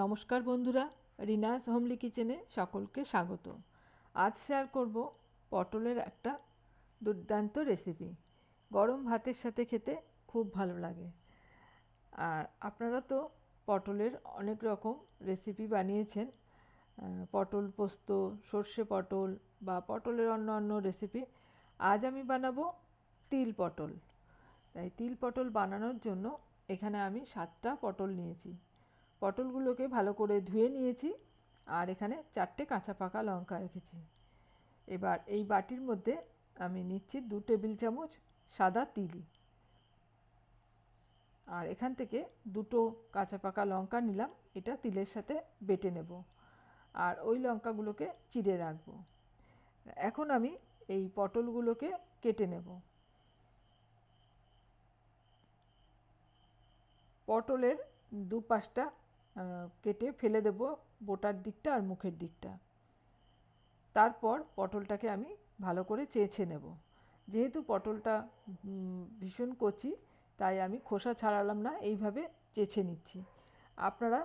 নমস্কার বন্ধুরা রিনাস হোমলি কিচেনে সকলকে স্বাগত। আজ শেয়ার করব পটলের একটা দুর্দান্ত রেসিপি গরম ভাতের সাথে খেতে খুব ভালো লাগে। আর আপনারা তো পটলের অনেক রকম রেসিপি বানিয়েছেন। পটল পোস্ত, সর্ষে পটল বা পটলের অন্য অন্য রেসিপি আজ আমি বানাবো তিল পটল। তাই তিল পটল বানানোর জন্য এখানে আমি সাতটা পটল নিয়েছি। পটলগুলোকে ভালো করে ধুয়ে নিয়েছি আর এখানে চারটে কাঁচা পাকা লঙ্কা রেখেছি। এবার এই বাটির মধ্যে আমি নিচ্ছি দু টেবিল চামচ সাদা তিল। আর এখান থেকে দুটো কাঁচা পাকা লঙ্কা নিলাম এটা তিলের সাথে বেটে নেব আর ওই লঙ্কাগুলোকে চিড়ে রাখব। এখন আমি এই পটলগুলোকে কেটে নেব। পটলের দু পাশটা আহ, কেটে ফেলে দেব বোটার দিকটা আর মুখের দিকটা। তারপর পটলটাকে আমি ভালো করে চেঁচে নেব। যেহেতু পটলটা ভীষণ কচি, তাই আমি খোসা ছাড়ালাম না, এইভাবে চেঁচে নিচ্ছি। আপনারা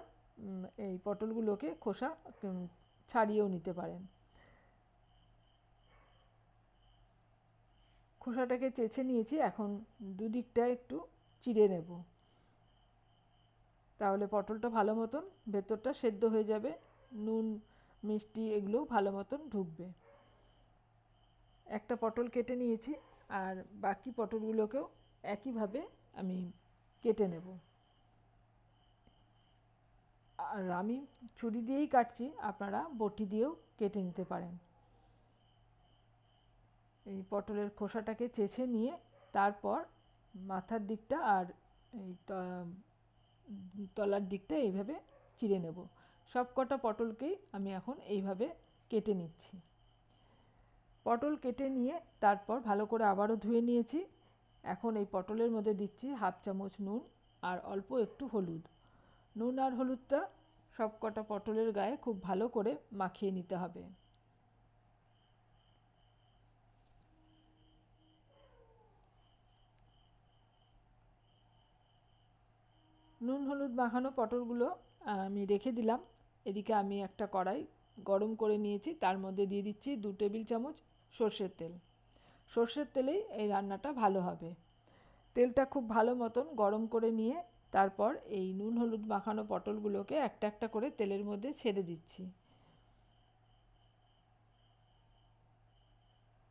এই পটলগুলোকে খোসা ছাড়িয়েও নিতে পারেন। খোসাটাকে চেঁচে নিয়েছি, এখন দুদিকটা একটু চিড়ে নেব। তাহলে পটলটা ভালো মতন ভেতরটা সেদ্ধ হয়ে যাবে, নুন, মিষ্টি এগুলোও ভালো মতন ঢুকবে। একটা পটল কেটে নিয়েছি আর বাকি পটলগুলোকেও একইভাবে আমি কেটে নেব। আর আমি ছুরি দিয়েই কাটছি, আপনারা বটি দিয়েও কেটে নিতে পারেন। এই পটলের খোসাটাকে চেছে নিয়ে তারপর মাথার দিকটা আর এই তলার দিকটা এইভাবে চিড়ে নেব। সব কটা পটলকেই আমি এখন এইভাবে কেটে নিচ্ছি। পটল কেটে নিয়ে তারপর ভালো করে আবারও ধুয়ে নিয়েছি। এখন এই পটলের মধ্যে দিচ্ছি হাফ চামচ নুন আর অল্প একটু হলুদ। নুন আর হলুদটা সব কটা পটলের গায়ে খুব ভালো করে মাখিয়ে নিতে হবে। নুন, হলুদ মাখানো পটলগুলো আমি রেখে দিলাম। এদিকে আমি একটা কড়াই গরম করে নিয়েছি। তার মধ্যে দিয়ে দিচ্ছি দু টেবিল চামচ সর্ষের তেল। সর্ষের তেলেই এই রান্নাটা ভালো হবে। তেলটা খুব ভালো মতন গরম করে নিয়ে তারপর এই নুন, হলুদ মাখানো পটলগুলোকে একটা একটা করে তেলের মধ্যে ছেড়ে দিচ্ছি।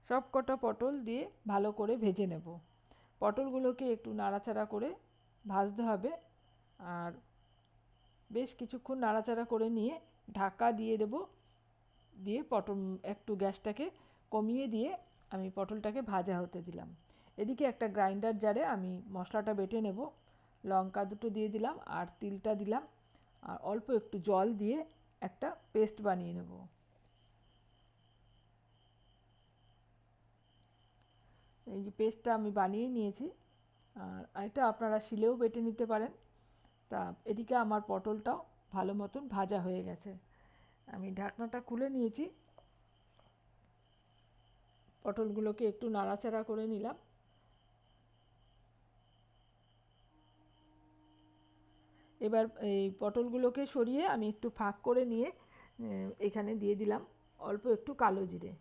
সব কটা পটল দিয়ে ভালো করে ভেজে নেব। পটলগুলোকে একটু নাড়াচাড়া করে ভাজতে হবে। আর বেশ কিছুক্ষণ নাড়াচাড়া করে নিয়ে ঢাকা দিয়ে দেব। দিয়ে পটল, একটু গ্যাসটাকে কমিয়ে দিয়ে আমি পটলটাকে ভাজা হতে দিলাম। এদিকে একটা গ্রাইন্ডার জারে আমি মশলাটা বেটে নেব। লঙ্কা দুটো দিয়ে দিলাম আর তিলটা দিলাম। আর অল্প একটু জল দিয়ে একটা পেস্ট বানিয়ে নেব। এই যে পেস্টটা আমি বানিয়ে নিয়েছি। আর এটা আপনারা শিলেও বেটে নিতে পারেন। তা এদিকে আমার পটলটাও ভালো মতন ভাজা হয়ে গেছে। আমি ঢাকনাটা খুলে নিয়েছি। পটলগুলোকে একটু নাড়াচাড়া করে নিলাম। এবার এই পটলগুলোকে সরিয়ে আমি একটু ফাঁক করে নিয়ে এখানে দিয়ে দিলাম অল্প একটু কালো জিরে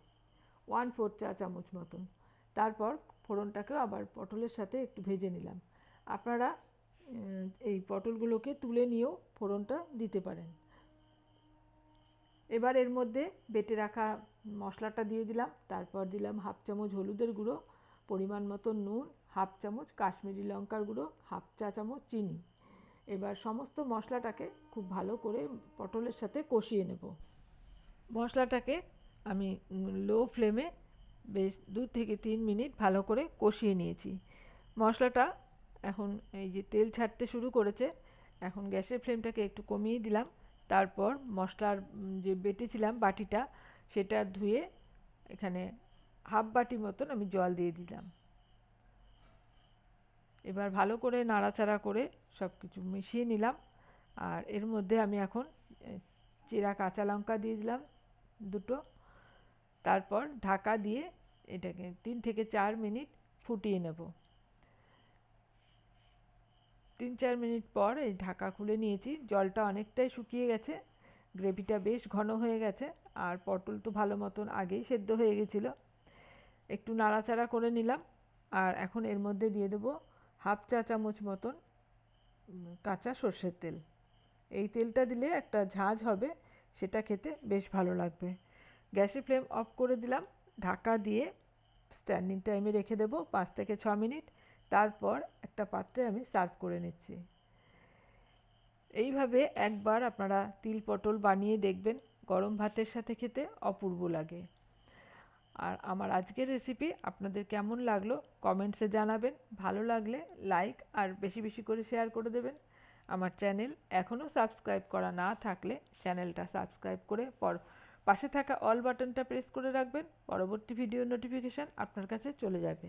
ওয়ান ফোর চা চামচ মতন। তারপর ফোড়নটাকেও আবার পটলের সাথে একটু ভেজে নিলাম। আপনারা এই পটলগুলোকে তুলে নিয়েও ফোড়নটা দিতে পারেন। এবার এর মধ্যে বেটে রাখা মশলাটা দিয়ে দিলাম। তারপর দিলাম হাফ চামচ হলুদের গুঁড়ো, পরিমাণ মতো নুন, হাফ চামচ কাশ্মীরি লঙ্কার গুঁড়ো, হাফ চা চামচ চিনি। এবার সমস্ত মশলাটাকে খুব ভালো করে পটলের সাথে কষিয়ে নেব। মশলাটাকে আমি লো ফ্লেমে বেশ দু থেকে তিন মিনিট ভালো করে কষিয়ে নিয়েছি। মশলাটা এখন এই যে তেল ছাড়তে শুরু করেছে, এখন গ্যাসের ফ্লেমটাকে একটু কমিয়ে দিলাম। তারপর মশলার যে বেটেছিলাম বাটিটা, সেটা ধুয়ে এখানে হাফ বাটি মতন আমি জল দিয়ে দিলাম। এবার ভালো করে নাড়াচাড়া করে সব কিছু মিশিয়ে নিলাম। আর এর মধ্যে আমি এখন চেরা কাঁচা লঙ্কা দিয়ে দিলাম দুটো। তারপর ঢাকা দিয়ে এটাকে তিন থেকে চার মিনিট ফুটিয়ে নেব। তিন চার মিনিট পর এই ঢাকা খুলে নিয়েছি। জলটা অনেকটাই শুকিয়ে গেছে। গ্রেভিটা বেশ ঘন হয়ে গেছে। আর পটল তো ভালো মতন আগেই সেদ্ধ হয়ে গেছিল। একটু নাড়াচাড়া করে নিলাম। আর এখন এর মধ্যে দিয়ে দেবো হাফ চা চামচ মতন কাঁচা সর্ষের তেল। এই তেলটা দিলে একটা ঝাঁঝ হবে, সেটা খেতে বেশ ভালো লাগবে। গ্যাসের ফ্লেম অফ করে দিলাম। ঢাকা দিয়ে স্ট্যান্ডিং টাইমে রেখে দেবো পাঁচ থেকে ছ মিনিট। তারপর একটা পাত্রে আমি সার্ভ করে নিচ্ছি। এইভাবে একবার আপনারা তিল পটল বানিয়ে দেখবেন, গরম ভাতের সাথে খেতে অপূর্ব লাগে। আর আমার আজকের রেসিপি আপনাদের কেমন লাগল কমেন্টসে জানাবেন, ভালো লাগলে লাইক আর বেশি বেশি করে শেয়ার করে দেবেন। আমার চ্যানেল এখনও সাবস্ক্রাইব করা না থাকলে চ্যানেলটা সাবস্ক্রাইব করে পর পাশে থাকা অল বাটনটা প্রেস করে রাখবেন, পরবর্তী ভিডিও নোটিফিকেশান আপনার কাছে চলে যাবে।